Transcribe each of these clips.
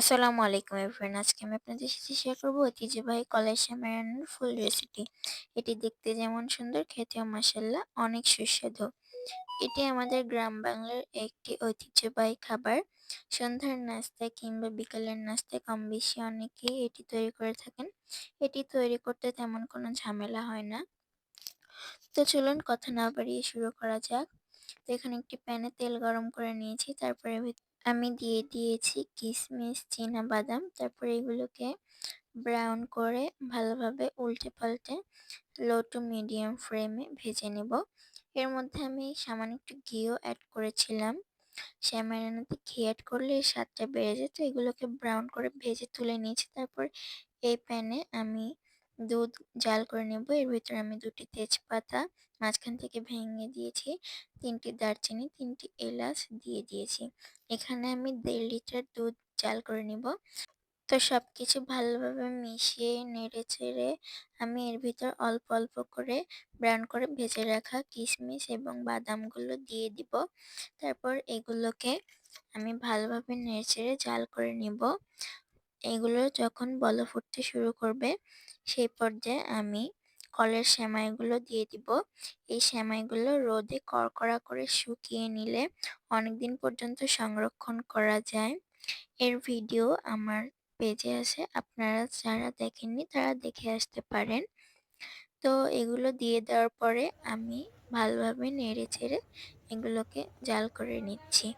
আসসালামু আলাইকুম এভরিওয়ান আজকে আমি আপনাদের সাথে শেয়ার করব ঐতিহ্যবাহী কলাই সেমাই ফুল রেসিপি এটি দেখতে যেমন সুন্দর, খেতেও মাসাল্লাহ অনেক সুস্বাদু। এটি আমাদের গ্রাম বাংলার একটি ঐতিহ্যবাহী খাবার। সন্ধ্যার নাস্তায় কিংবা বিকালের নাস্তায় কম বেশি অনেকেই এটি তৈরি করে থাকেন। এটি তৈরি করতে তেমন কোনো ঝামেলা হয় না। তো চলুন কথা না বাড়িয়ে শুরু করা যাক। তো এখানে একটি প্যানে তেল গরম করে নিয়েছি, তারপরে আমি দিয়ে দিয়েছি কিশমিশ বাদাম তারপরে এগুলোকে ব্রাউন করে ভালোভাবে উল্টে পাল্টে লো টু মিডিয়াম ফ্লেমে ভেজে নেব। এর মধ্যে আমি সামান্য একটু ঘিও অ্যাড করেছিলাম। শ্যামাই রান্নাতে ঘি অ্যাড করলে স্বাদটা বেড়ে যায়, তো এগুলোকে ব্রাউন করে ভেজে তুলে নিয়েছি। তারপর এই প্যানে আমি দুধ জাল করে নেব। এর ভিতরে আমি দুটি তেজপাতা মাঝখান থেকে ভেঙে দিয়েছি। তিনটি দারচিনি, তিনটি এলাচ দিয়ে দিয়েছি। এখানে আমি দেড় লিটার দুধ জাল করে নিব। তো সব কিছু ভালোভাবে মিশিয়ে, নেড়ে চেড়ে আমি এর ভিতর অল্প অল্প করে ব্রাউন করে ভেজে রাখা কিশমিশ এবং বাদামগুলো দিয়ে দিব। তারপর এগুলোকে আমি ভালোভাবে নেড়ে চেড়ে জাল করে নিব। এগুলো যখন বল ফুটতে শুরু করবে, সেই পর্যায়ে আমি কলের সেমাইগুলো দিয়ে দিব। এই সেমাইগুলো রোদে কড়কড়া করে শুকিয়ে নিলে অনেকদিন পর্যন্ত সংরক্ষণ করা যায়। এর ভিডিও আমার পেজে আছে, আপনারা যারা দেখেননি তারা দেখে আসতে পারেন। তো এগুলো দিয়ে দেওয়ার পরে আমি ভালোভাবে নেড়ে চেড়ে এগুলোকে জাল করে নিচ্ছি।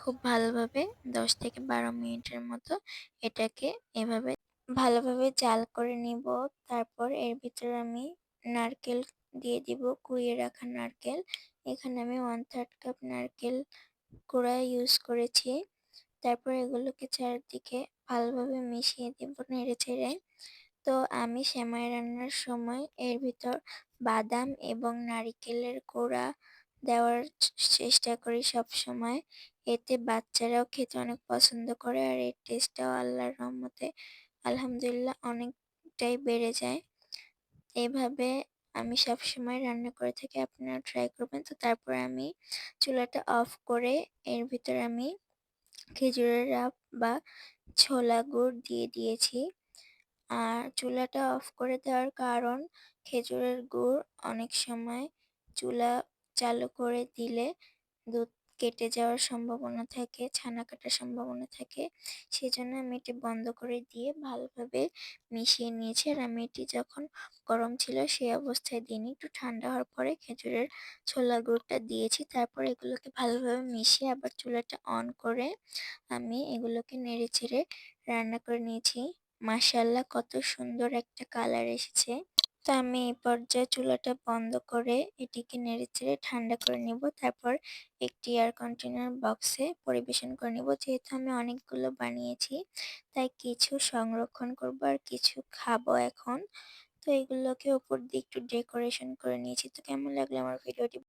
খুব ভালোভাবে দশ থেকে বারো মিনিটের মতো এটাকে এভাবে ভালোভাবে জাল করে নিব। তারপর এর ভিতরে আমি নারকেল দিয়ে দিব, কুড়িয়ে রাখা নারকেল। এখানে আমি ওয়ান থার্ড কাপ নারকেল কুড়া ইউজ করেছি। তারপর এগুলোকে চারদিকে ভালোভাবে মিশিয়ে দেব নেড়ে ছেড়ে তো আমি সেমাই রান্নার সময় এর ভিতর বাদাম এবং নারিকেলের কোড়া দেওয়ার চেষ্টা করি সব সময় এতে বাচ্চারাও খেতে অনেক পছন্দ করে আর এর টেস্টটাও আল্লাহর রহমতে আলহামদুলিল্লাহ অনেকটাই বেড়ে যায়। এইভাবে আমি সব সময় রান্না করে থাকি, আপনারা ট্রাই করবেন। তো তারপর আমি চুলাটা অফ করে এর ভিতরে আমি খেজুরের রাব বা ছোলা গুড় দিয়ে দিয়েছি। আর চুলাটা অফ করে দেওয়ার কারণ খেজুরের গুড় অনেক সময় চুলা চালু করে দিলে দুধ কেটে যাওয়ার সম্ভাবনা থাকে, ছানা কাটার সম্ভাবনা থাকে, সেজন্য আমি এটি বন্ধ করে দিয়ে ভালোভাবে মিশিয়ে নিয়েছি। আর আমি এটি যখন গরম ছিল সেই অবস্থায় দিইনি। একটু ঠান্ডা হওয়ার পরে খেজুরের ছোলা গুঁড়টা দিয়েছি। তারপর এগুলোকে ভালোভাবে মিশিয়ে আবার চুলাটা অন করে আমি এগুলোকে নেড়ে চেড়ে রান্না করে নিয়েছি। মাসাল্লাহ কত সুন্দর একটা কালার এসেছে। তো আমি এই পর্যায়ে চুলাটা বন্ধ করে এটিকে নেড়ে চেড়ে ঠান্ডা করে নিব। তারপর একটি এয়ার কন্টেনার বক্সে পরিবেশন করে নিব। যেহেতু আমি অনেকগুলো বানিয়েছি, তাই কিছু সংরক্ষণ করব আর কিছু খাব এখন। তো এগুলোকে ওপর দিয়ে একটু ডেকোরেশন করে নিয়েছি। তো কেমন লাগল আমার ভিডিওটি?